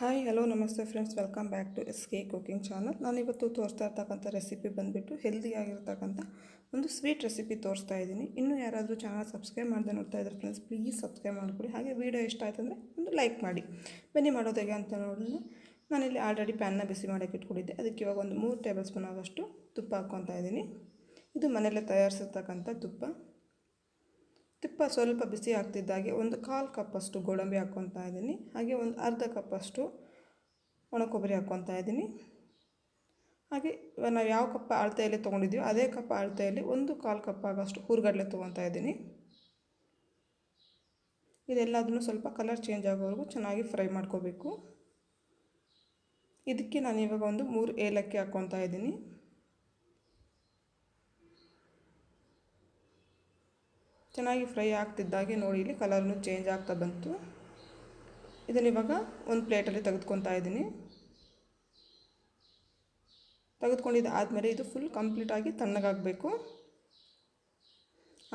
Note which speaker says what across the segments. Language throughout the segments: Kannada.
Speaker 1: ಹಾಯ್, ಹಲೋ, ನಮಸ್ತೆ friends welcome back to S K cooking channel ನಾನಿವತ್ತು ತೋರಿಸ್ತಾ ಇರ್ತಕ್ಕಂಥ ರೆಸಿಪಿ ಬಂದುಬಿಟ್ಟು ಹೆಲ್ದಿಯಾಗಿರ್ತಕ್ಕಂಥ ಒಂದು ಸ್ವೀಟ್ ರೆಸಿಪಿ ತೋರಿಸ್ತಾ ಇದ್ದೀನಿ. ಇನ್ನೂ ಯಾರಾದರೂ ಚಾನಲ್ ಸಬ್ಸ್ಕ್ರೈಬ್ ಮಾಡದೆ ನೋಡ್ತಾ ಇದ್ದಾರೆ ಫ್ರೆಂಡ್ಸ್ ಪ್ಲೀಸ್ ಸಬ್ಸ್ಕ್ರೈಬ್ ಮಾಡಿಕೊಡಿ. ಹಾಗೆ ವೀಡಿಯೋ ಇಷ್ಟ ಆಯ್ತು ಅಂದರೆ ಒಂದು ಲೈಕ್ ಮಾಡಿ. ಬನ್ನಿ ಮಾಡೋದು ಹೇಗೆ ಅಂತ ನೋಡಿದ್ರೆ ನಾನಿಲ್ಲಿ ಆಲ್ರೆಡಿ ಪ್ಯಾನ್ನ ಬಿಸಿ ಮಾಡೋಕ್ಕೆ ಇಟ್ಕೊಂಡಿದ್ದೆ. ಅದಕ್ಕೆ ಇವಾಗ ಒಂದು ಮೂರು ಟೇಬಲ್ ಸ್ಪೂನ್ ಆಗೋಷ್ಟು ತುಪ್ಪ ಹಾಕ್ಕೊತಾ ಇದ್ದೀನಿ. ಇದು ಮನೆಯಲ್ಲೇ ತಯಾರಿಸಿರ್ತಕ್ಕಂಥ ತುಪ್ಪ. ತುಪ್ಪ ಸ್ವಲ್ಪ ಬಿಸಿ ಆಗ್ತಿದ್ದಾಗೆ ಒಂದು ಕಾಲು ಕಪ್ಪಷ್ಟು ಗೋಡಂಬಿ ಹಾಕ್ಕೊತಾ ಇದ್ದೀನಿ. ಹಾಗೆ ಒಂದು ಅರ್ಧ ಕಪ್ಪಷ್ಟು ಒಣ ಕೊಬ್ಬರಿ ಹಾಕ್ಕೊತಾ ಇದ್ದೀನಿ. ಹಾಗೆ ನಾವು ಯಾವ ಕಪ್ಪ ಅಳತೆಯಲ್ಲಿ ತೊಗೊಂಡಿದ್ದೀವಿ ಅದೇ ಕಪ್ಪ ಅಳತೆಯಲ್ಲಿ ಒಂದು ಕಾಲು ಕಪ್ ಆಗೋಷ್ಟು ಹುರ್ಗಡ್ಲೆ ತೊಗೊತಾ ಇದ್ದೀನಿ. ಇದೆಲ್ಲದನ್ನು ಸ್ವಲ್ಪ ಕಲರ್ ಚೇಂಜ್ ಆಗೋವರೆಗೂ ಚೆನ್ನಾಗಿ ಫ್ರೈ ಮಾಡ್ಕೋಬೇಕು. ಇದಕ್ಕೆ ನಾನು ಇವಾಗ ಒಂದು ಮೂರು ಏಲಕ್ಕಿ ಹಾಕ್ಕೊತಾ ಇದ್ದೀನಿ. ಚೆನ್ನಾಗಿ ಫ್ರೈ ಆಗ್ತಿದ್ದಾಗೆ ನೋಡಿ, ಇಲ್ಲಿ ಕಲರ್ನು ಚೇಂಜ್ ಆಗ್ತಾ ಬಂತು. ಇದನ್ನು ಇವಾಗ ಒಂದು ಪ್ಲೇಟಲ್ಲಿ ತೆಗೆದುಕೊತಾ ಇದ್ದೀನಿ. ತೆಗೆದುಕೊಂಡಿದ್ದು ಆದಮೇಲೆ ಇದು ಫುಲ್ ಕಂಪ್ಲೀಟಾಗಿ ತಣ್ಣಗಾಗಬೇಕು.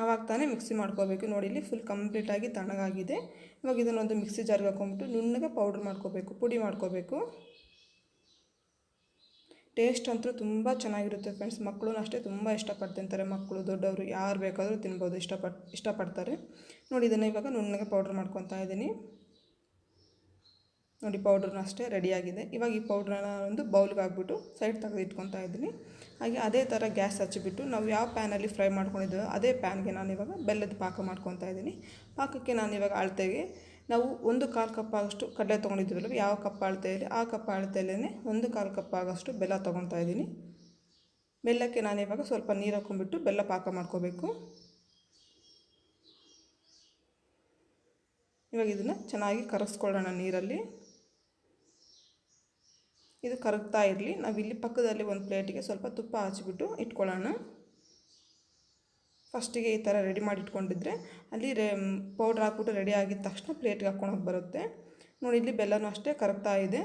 Speaker 1: ಆವಾಗ ತಾನೇ ಮಿಕ್ಸಿ ಮಾಡ್ಕೋಬೇಕು. ನೋಡಿ, ಇಲ್ಲಿ ಫುಲ್ ಕಂಪ್ಲೀಟಾಗಿ ತಣ್ಣಗಾಗಿದೆ. ಇವಾಗ ಇದನ್ನೊಂದು ಮಿಕ್ಸಿ ಜಾರ್ಗೆ ಹಾಕೊಂಡ್ಬಿಟ್ಟು ನುಣ್ಣಗೆ ಪೌಡ್ರ್ ಮಾಡ್ಕೋಬೇಕು, ಪುಡಿ ಮಾಡ್ಕೋಬೇಕು. ಟೇಸ್ಟ್ ಅಂತೂ ತುಂಬ ಚೆನ್ನಾಗಿರುತ್ತೆ ಫ್ರೆಂಡ್ಸ್. ಮಕ್ಕಳು ಅಷ್ಟೇ ತುಂಬ ಇಷ್ಟಪಟ್ಟು ತಿಂತಾರೆ ಮಕ್ಕಳು ದೊಡ್ಡವರು, ಯಾರು ಬೇಕಾದರೂ ತಿನ್ಬೋದು. ಇಷ್ಟಪಟ್ಟು ಇಷ್ಟಪಡ್ತಾರೆ. ನೋಡಿ, ಇದನ್ನು ಇವಾಗ ನುಣ್ಣಗೆ ಪೌಡ್ರ್ ಮಾಡ್ಕೊತಾ ಇದ್ದೀನಿ. ನೋಡಿ ಪೌಡ್ರನ್ನ ಅಷ್ಟೇ ರೆಡಿಯಾಗಿದೆ ಇವಾಗ ಈ ಪೌಡ್ರನ್ನ ಒಂದು ಬೌಲ್ಗೆ ಹಾಕ್ಬಿಟ್ಟು ಸೈಡ್ ತೆಗೆದು ಇಟ್ಕೊತಾ ಇದ್ದೀನಿ. ಹಾಗೆ ಅದೇ ಥರ ಗ್ಯಾಸ್ ಹಚ್ಚಿಬಿಟ್ಟು ನಾವು ಯಾವ ಪ್ಯಾನಲ್ಲಿ ಫ್ರೈ ಮಾಡ್ಕೊಂಡಿದ್ದೀವೋ ಅದೇ ಪ್ಯಾನ್ಗೆ ನಾನು ಇವಾಗ ಬೆಲ್ಲದ ಪಾಕ ಮಾಡ್ಕೊತಾ ಇದ್ದೀನಿ. ಪಾಕಕ್ಕೆ ನಾನು ಇವಾಗ ಅಳತೆಗೆ ನಾವು ಒಂದು ಕಾಲು ಕಪ್ ಆಗೋಷ್ಟು ಕಡಲೆ ತೊಗೊಂಡಿದ್ದೀವಲ್ಲ ಯಾವ ಕಪ್ ಅಳತೆಯಲ್ಲಿ ಆ ಕಪ್ ಅಳತೆಯಲ್ಲೇ ಒಂದು ಕಾಲು ಕಪ್ ಆಗೋಷ್ಟು ಬೆಲ್ಲ ತೊಗೊತಾ ಇದ್ದೀನಿ. ಬೆಲ್ಲಕ್ಕೆ ನಾನು ಇವಾಗ ಸ್ವಲ್ಪ ನೀರು ಹಾಕೊಂಡ್ಬಿಟ್ಟು ಬೆಲ್ಲ ಪಾಕ ಮಾಡ್ಕೋಬೇಕು. ಇವಾಗ ಇದನ್ನು ಚೆನ್ನಾಗಿ ಕರಗಿಸ್ಕೊಳ್ಳೋಣ ನೀರಲ್ಲಿ. ಇದು ಕರಗ್ತಾ ಇರಲಿ. ನಾವಿಲ್ಲಿ ಪಕ್ಕದಲ್ಲಿ ಒಂದು ಪ್ಲೇಟಿಗೆ ಸ್ವಲ್ಪ ತುಪ್ಪ ಹಚ್ಚಿಬಿಟ್ಟು ಇಟ್ಕೊಳ್ಳೋಣ. ಫಸ್ಟಿಗೆ ಈ ಥರ ರೆಡಿ ಮಾಡಿ ಇಟ್ಕೊಂಡಿದ್ರೆ ಅಲ್ಲಿ ರೇ ಪೌಡ್ರ್ ಹಾಕ್ಬಿಟ್ಟು ರೆಡಿ ಆಗಿದ ತಕ್ಷಣ ಪ್ಲೇಟ್ಗೆ ಹಾಕ್ಕೊಳಕ್ಕೆ ಬರುತ್ತೆ. ನೋಡಿ, ಇಲ್ಲಿ ಬೆಲ್ಲನೂ ಅಷ್ಟೇ ಕರಗ್ತಾ ಇದೆ.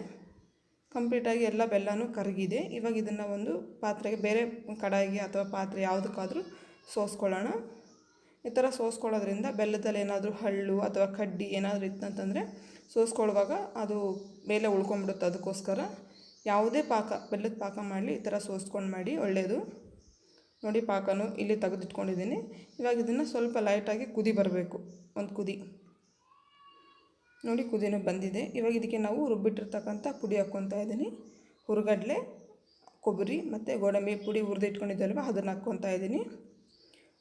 Speaker 1: ಕಂಪ್ಲೀಟಾಗಿ ಎಲ್ಲ ಬೆಲ್ಲನೂ ಕರಗಿದೆ. ಇವಾಗ ಇದನ್ನು ಒಂದು ಪಾತ್ರೆಗೆ ಬೇರೆ ಕಡಾಯಿಗೆ ಅಥವಾ ಪಾತ್ರೆ ಯಾವುದಕ್ಕಾದರೂ ಸೋಸ್ಕೊಳ್ಳೋಣ. ಈ ಥರ ಸೋಸ್ಕೊಳ್ಳೋದ್ರಿಂದ ಬೆಲ್ಲದಲ್ಲಿ ಏನಾದರೂ ಹಳ್ಳು ಅಥವಾ ಕಡ್ಡಿ ಏನಾದರೂ ಇತ್ತಂತಂದರೆ ಸೋಸ್ಕೊಳ್ಳುವಾಗ ಅದು ಮೇಲೆ ಉಳ್ಕೊಂಬಿಡುತ್ತೆ ಅದಕ್ಕೋಸ್ಕರ. ಯಾವುದೇ ಪಾಕ, ಬೆಲ್ಲದ ಪಾಕ ಮಾಡಲಿ ಈ ಥರ ಸೋಸ್ಕೊಂಡು ಮಾಡಿ, ಒಳ್ಳೆಯದು. ನೋಡಿ ಪಾಕನು ಇಲ್ಲಿ ತೆಗೆದಿಟ್ಕೊಂಡಿದ್ದೀನಿ. ಇವಾಗ ಇದನ್ನು ಸ್ವಲ್ಪ ಲೈಟಾಗಿ ಕುದಿ ಬರಬೇಕು, ಒಂದು ಕುದಿ. ನೋಡಿ ಕುದಿನೂ ಬಂದಿದೆ. ಇವಾಗ ಇದಕ್ಕೆ ನಾವು ರುಬ್ಬಿಟ್ಟಿರ್ತಕ್ಕಂಥ ಪುಡಿ ಹಾಕ್ಕೊತಾ ಇದ್ದೀನಿ. ಹುರುಗಡ್ಲೆ, ಕೊಬ್ಬರಿ ಮತ್ತು ಗೋಡಂಬಿ ಪುಡಿ ಹುರಿದು ಇಟ್ಕೊಂಡಿದ್ದಲ್ವ, ಅದನ್ನು ಹಾಕ್ಕೊತಾ ಇದ್ದೀನಿ.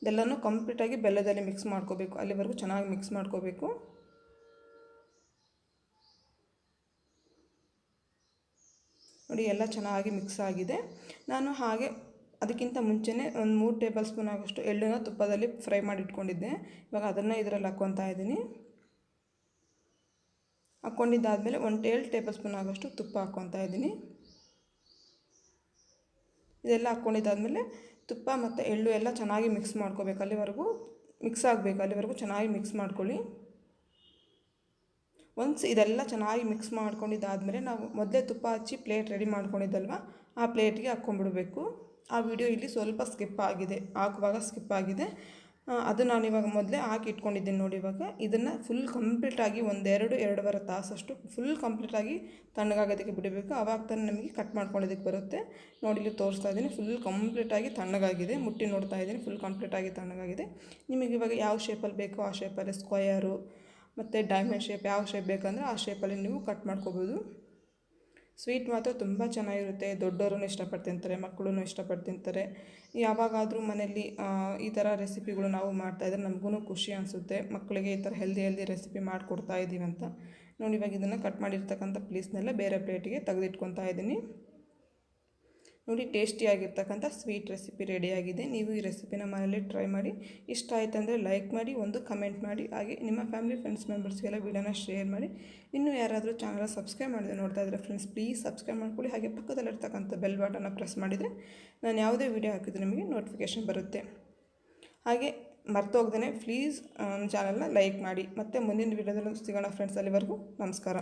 Speaker 1: ಇದೆಲ್ಲನೂ ಕಂಪ್ಲೀಟಾಗಿ ಬೆಲ್ಲದಲ್ಲಿ ಮಿಕ್ಸ್ ಮಾಡ್ಕೋಬೇಕು. ಅಲ್ಲಿವರೆಗೂ ಚೆನ್ನಾಗಿ ಮಿಕ್ಸ್ ಮಾಡ್ಕೋಬೇಕು. ನೋಡಿ ಎಲ್ಲ ಚೆನ್ನಾಗಿ ಮಿಕ್ಸ್ ಆಗಿದೆ. ನಾನು ಹಾಗೆ ಅದಕ್ಕಿಂತ ಮುಂಚೆನೇ ಒಂದು ಮೂರು ಟೇಬಲ್ ಸ್ಪೂನ್ ಆಗೋಷ್ಟು ಎಳ್ಳನ್ನು ತುಪ್ಪದಲ್ಲಿ ಫ್ರೈ ಮಾಡಿ ಇಟ್ಕೊಂಡಿದ್ದೆ. ಇವಾಗ ಅದನ್ನು ಇದರಲ್ಲಿ ಹಾಕ್ಕೊತಾ ಇದ್ದೀನಿ. ಹಾಕ್ಕೊಂಡಿದ್ದಾದಮೇಲೆ ಒಂದು ಏಳು ಟೇಬಲ್ ಸ್ಪೂನ್ ಆಗೋಷ್ಟು ತುಪ್ಪ ಹಾಕ್ಕೊತಾ ಇದ್ದೀನಿ. ಇದೆಲ್ಲ ಹಾಕ್ಕೊಂಡಿದ್ದಾದಮೇಲೆ ತುಪ್ಪ ಮತ್ತು ಎಳ್ಳು ಎಲ್ಲ ಚೆನ್ನಾಗಿ ಮಿಕ್ಸ್ ಮಾಡ್ಕೋಬೇಕು. ಅಲ್ಲಿವರೆಗೂ ಮಿಕ್ಸ್ ಆಗಬೇಕು. ಅಲ್ಲಿವರೆಗೂ ಚೆನ್ನಾಗಿ ಮಿಕ್ಸ್ ಮಾಡ್ಕೊಳ್ಳಿ. ಒನ್ಸ್ ಇದೆಲ್ಲ ಚೆನ್ನಾಗಿ ಮಿಕ್ಸ್ ಮಾಡ್ಕೊಂಡಿದ್ದಾದಮೇಲೆ ನಾವು ಮೊದಲೇ ತುಪ್ಪ ಹಚ್ಚಿ ಪ್ಲೇಟ್ ರೆಡಿ ಮಾಡ್ಕೊಂಡಿದ್ದಲ್ವ? ಆ ಪ್ಲೇಟ್ಗೆ ಹಾಕ್ಕೊಂಬಿಡ್ಬೇಕು ಆ ವಿಡಿಯೋ ಇಲ್ಲಿ ಸ್ವಲ್ಪ ಸ್ಕಿಪ್ ಆಗಿದೆ. ಹಾಕುವಾಗ ಸ್ಕಿಪ್ ಆಗಿದೆ. ಅದು ನಾನು ಇವಾಗ ಮೊದಲೇ ಹಾಕಿ ಇಟ್ಕೊಂಡಿದ್ದೀನಿ ನೋಡಿ ಇವಾಗ. ಇದನ್ನು ಫುಲ್ ಕಂಪ್ಲೀಟಾಗಿ ಒಂದೆರಡು, ಎರಡೂವರೆ ತಾಸಷ್ಟು ಫುಲ್ ಕಂಪ್ಲೀಟಾಗಿ ತಣ್ಣಗಾಗೋದಕ್ಕೆ ಬಿಡಬೇಕು. ಆವಾಗ ತಾನೇ ನಮಗೆ ಕಟ್ ಮಾಡ್ಕೊಳ್ಳೋದಕ್ಕೆ ಬರುತ್ತೆ. ನೋಡಿ ಇಲ್ಲಿ ತೋರಿಸ್ತಾ ಇದ್ದೀನಿ. ಫುಲ್ ಕಂಪ್ಲೀಟಾಗಿ ತಣ್ಣಗಾಗಿದೆ. ಮುಟ್ಟಿ ನೋಡ್ತಾ ಇದ್ದೀನಿ. ಫುಲ್ ಕಂಪ್ಲೀಟಾಗಿ ತಣ್ಣಗಾಗಿದೆ. ನಿಮಗೆ ಇವಾಗ ಯಾವ ಶೇಪಲ್ಲಿ ಬೇಕೋ ಆ ಶೇಪಲ್ಲಿ ಸ್ಕ್ವಯರು ಮತ್ತು ಡೈಮಂಡ್ ಶೇಪ್ ಯಾವ ಶೇಪ್ ಬೇಕಂದರೆ ಆ ಶೇಪಲ್ಲಿ ನೀವು ಕಟ್ ಮಾಡ್ಕೋಬೋದು. ಸ್ವೀಟ್ ಮಾತ್ರ ತುಂಬ ಚೆನ್ನಾಗಿರುತ್ತೆ ದೊಡ್ಡವರು ಇಷ್ಟಪಟ್ಟು ತಿಂತಾರೆ ಮಕ್ಕಳು ಇಷ್ಟಪಟ್ಟು ತಿಂತಾರೆ ಯಾವಾಗಾದರೂ ಮನೆಯಲ್ಲಿ ಈ ಥರ ರೆಸಿಪಿಗಳು ನಾವು ಮಾಡ್ತಾಯಿದ್ರೆ ನಮಗೂ ಖುಷಿ ಅನಿಸುತ್ತೆ. ಮಕ್ಕಳಿಗೆ ಈ ಥರ ಹೆಲ್ದಿ ಹೆಲ್ದಿ ರೆಸಿಪಿ ಮಾಡಿಕೊಡ್ತಾ ಇದ್ದೀವಿ ಅಂತ. ನೋಡಿ ಇವಾಗ ಇದನ್ನು ಕಟ್ ಮಾಡಿರ್ತಕ್ಕಂಥ ಪ್ಲೇಸ್ನೆಲ್ಲ ಬೇರೆ ಪ್ಲೇಟಿಗೆ ತೆಗೆದಿಟ್ಕೊತಾ ಇದ್ದೀನಿ ನೋಡಿ ಟೇಸ್ಟಿಯಾಗಿರ್ತಕ್ಕಂಥ ಸ್ವೀಟ್ ರೆಸಿಪಿ ರೆಡಿಯಾಗಿದೆ. ನೀವು ಈ ರೆಸಿಪಿನ ಮನೆಯಲ್ಲಿ ಟ್ರೈ ಮಾಡಿ. ಇಷ್ಟ ಆಯಿತು ಅಂದರೆ ಲೈಕ್ ಮಾಡಿ, ಒಂದು ಕಮೆಂಟ್ ಮಾಡಿ. ಹಾಗೆ ನಿಮ್ಮ ಫ್ಯಾಮಿಲಿ, ಫ್ರೆಂಡ್ಸ್ ಮೆಂಬರ್ಸ್ಗೆಲ್ಲ ವಿಡಿಯೋನ ಶೇರ್ ಮಾಡಿ. ಇನ್ನೂ ಯಾರಾದರೂ ಚಾನಲ್ ಸಬ್ಸ್ಕ್ರೈಬ್ ಮಾಡಿದ್ರೆ ನೋಡ್ತಾ ಇದ್ದರೆ ಫ್ರೆಂಡ್ಸ್, ಪ್ಲೀಸ್ ಸಬ್ಸ್ಕ್ರೈಬ್ ಮಾಡ್ಕೊಳ್ಳಿ. ಹಾಗೆ ಪಕ್ಕದಲ್ಲಿರ್ತಕ್ಕಂಥ ಬೆಲ್ ಬಟನ್ನ ಪ್ರೆಸ್ ಮಾಡಿದರೆ ನಾನು ಯಾವುದೇ ವೀಡಿಯೋ ಹಾಕಿದ್ರೆ ನಿಮಗೆ ನೋಟಿಫಿಕೇಷನ್ ಬರುತ್ತೆ. ಹಾಗೆ ಮರ್ತೋಗ್ದೇ ಪ್ಲೀಸ್ ಚಾನಲ್ನ ಲೈಕ್ ಮಾಡಿ. ಮತ್ತು ಮುಂದಿನ ವೀಡಿಯೋದಲ್ಲಿ ಸಿಗೋಣ ಫ್ರೆಂಡ್ಸ್, ಅಲ್ಲಿವರೆಗೂ ನಮಸ್ಕಾರ.